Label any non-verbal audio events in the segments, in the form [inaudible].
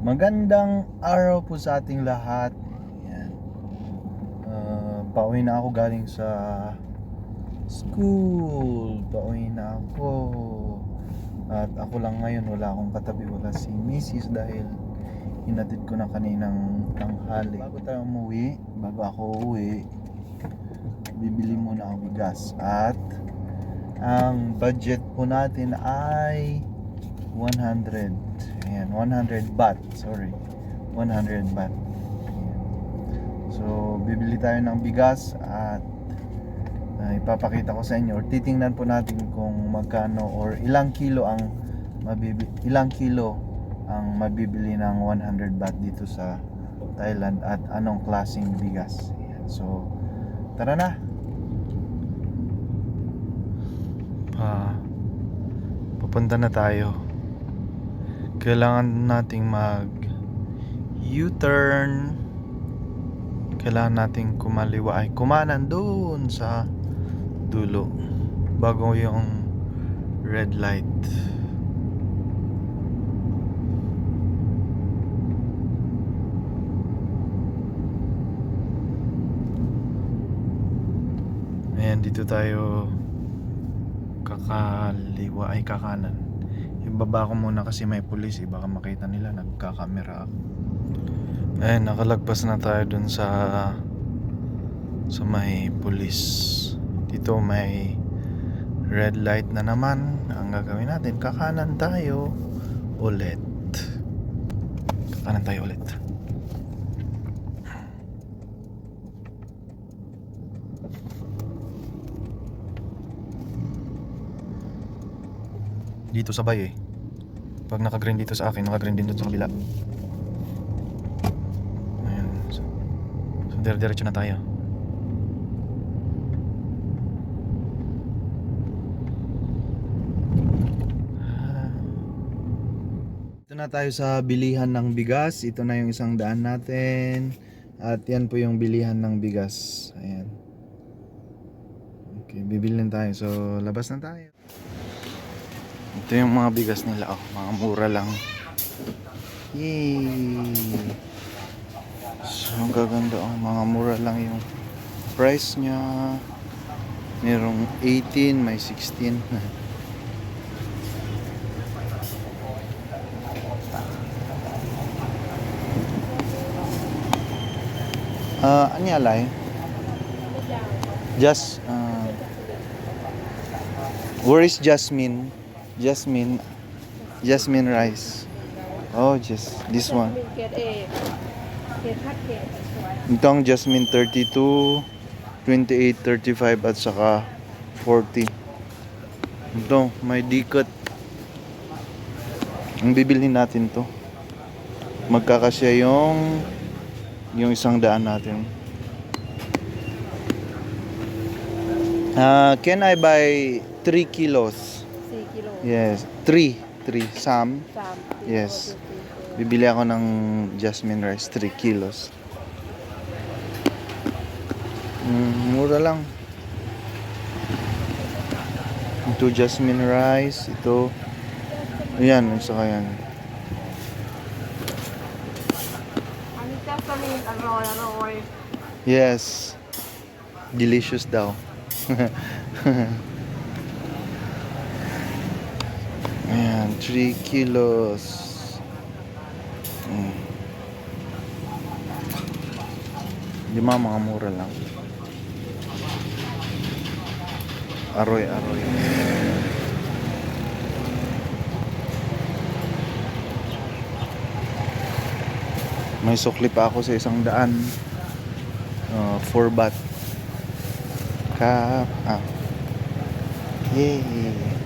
Magandang araw po sa ating lahat. Yan. Uh, pauwi na ako galing sa school. Pauwi na ako. At ako lang ngayon, wala akong katabi, wala si Mrs. dahil hinatid ko na kaninang tanghali. Bago tayo umuwi, bago ako uuwi, bibili muna ang bigas. At ang budget po natin ay 100. Ayan, 100 baht. Sorry. 100 baht. So, bibili tayo ng bigas at uh, ipapakita ko sa inyo or titingnan po natin kung magkano or ilang kilo ang mabibi ilang kilo ang mabibili ng 100 baht dito sa Thailand at anong klaseng bigas. So, tara na. Ah, papunta na tayo. Kailangan nating mag U-turn. Kailangan nating kumaliwa ay kumanan doon sa dulo bago yung red light. Ayan, dito tayo kakaliwa ay kakanan. Ibaba ko muna kasi may pulis eh. Baka makita nila nagkakamera ako. Ayan, nakalagpas na tayo dun sa sa may pulis. Dito may red light na naman. Ang gagawin natin, kakanan tayo ulit. Kakanan tayo ulit. Dito sabay eh. Pag naka-green dito sa akin, naka-green din dun sa kabila. Ayan. So, so dire-diretso na tayo. Ito na tayo sa bilihan ng bigas. Ito na yung isang daan natin. At yan po yung bilihan ng bigas. Ayan. Okay, bibilin tayo. So, labas na tayo. Ito yung mga bigas nila. Oh, mga mura lang. Yay! So, ang gaganda. Oh, mga mura lang yung price niya. Merong 18, may 16. [laughs] Ah, uh, alay? Just, uh, where is Jasmine? Jasmine, Jasmine rice. Oh, just this one. Itong Jasmine 32, 28, 35 at saka 40. Ito, may dikot. Ang bibilhin natin to. Magkakasya yung yung isang daan natin. Ah, can I buy 3 kilos? 4 kilo. Yes, 3, 3 some. Sam. Yes. Bibili ako ng jasmine rice, 3 kilos. Mm, mura lang. Ito jasmine rice, ito. Ayan, isa ka yan. Yes. Delicious daw. [laughs] Ayan, 3 kilos. Mm. Lima mga mura lang. Aroy, aroy. May sukli pa ako sa isang daan. Uh, 4 baht. Kap. Ah. Yay.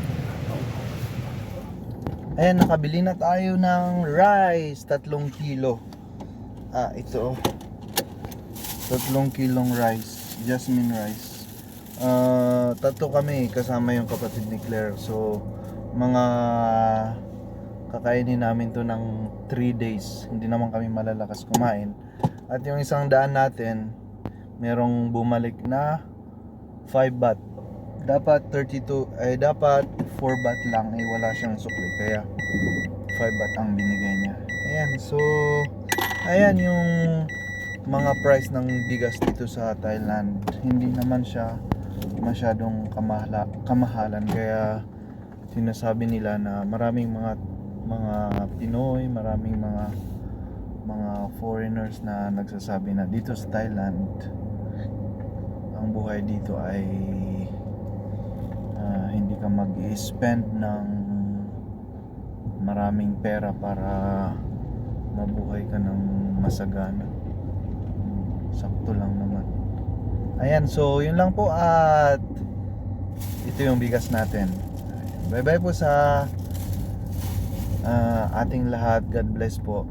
Ayan, nakabili na tayo ng rice. Tatlong kilo. Ah, ito. oh. Tatlong kilong rice. Jasmine rice. Ah, tatlo kami kasama yung kapatid ni Claire. So, mga kakainin namin to ng 3 days. Hindi naman kami malalakas kumain. At yung isang daan natin, merong bumalik na 5 baht. Dapat 32, ay dapat 4 baht lang, eh wala siyang sukli. Kaya 5 baht ang binigay niya. Ayan, so ayan yung mga price ng bigas dito sa Thailand. Hindi naman siya masyadong kamahala, kamahalan kaya sinasabi nila na maraming mga mga Pinoy, maraming mga mga foreigners na nagsasabi na dito sa Thailand ang buhay dito ay mag-spend ng maraming pera para mabuhay ka ng masagana. Sakto lang naman. Ayan, so yun lang po at ito yung bigas natin. Bye bye po sa ah, ating lahat. God bless po.